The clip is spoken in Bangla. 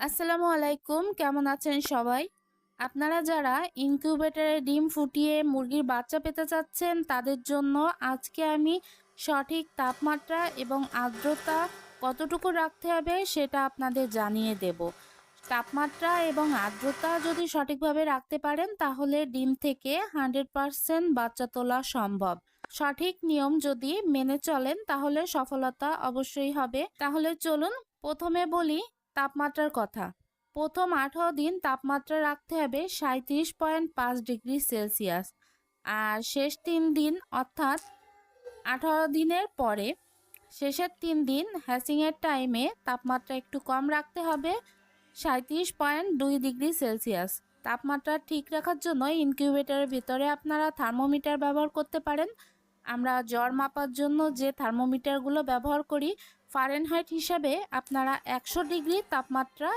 আসসালামু আলাইকুম, কেমন আছেন সবাই? আপনারা যারা ইনকিউবেটরে ডিম ফুটিয়ে মুরগির বাচ্চা পেতে চাচ্ছেন, তাদের জন্য আজকে আমি সঠিক তাপমাত্রা এবং আর্দ্রতা কতটুকু রাখতে হবে সেটা আপনাদের জানিয়ে দেব। তাপমাত্রা এবং আর্দ্রতা যদি সঠিকভাবে রাখতে পারেন, তাহলে ডিম থেকে হান্ড্রেড পারসেন্ট বাচ্চা তোলা সম্ভব। সঠিক নিয়ম যদি মেনে চলেন, তাহলে সফলতা অবশ্যই হবে। তাহলে চলুন, প্রথমে বলি তাপমাত্রার কথা। প্রথম আঠারো দিন তাপমাত্রা রাখতে হবে সাঁত্রিশ পয়েন্ট পাঁচ ডিগ্রি সেলসিয়াস আর শেষ তিন দিন অর্থাৎ আঠারো দিনের পরে শেষের তিন দিন হ্যাসিংয়ের টাইমে তাপমাত্রা একটু কম রাখতে হবে সাঁত্রিশ পয়েন্ট দুই ডিগ্রি সেলসিয়াস। তাপমাত্রা ঠিক রাখার জন্য ইনকিউবেটরের ভিতরে আপনারা থার্মোমিটার ব্যবহার করতে পারেন। আমরা জ্বর মাপার জন্য যে থার্মোমিটারগুলো ব্যবহার করি ফারেনহাইট হিসাবে আপনারা একশো ডিগ্রি তাপমাত্রা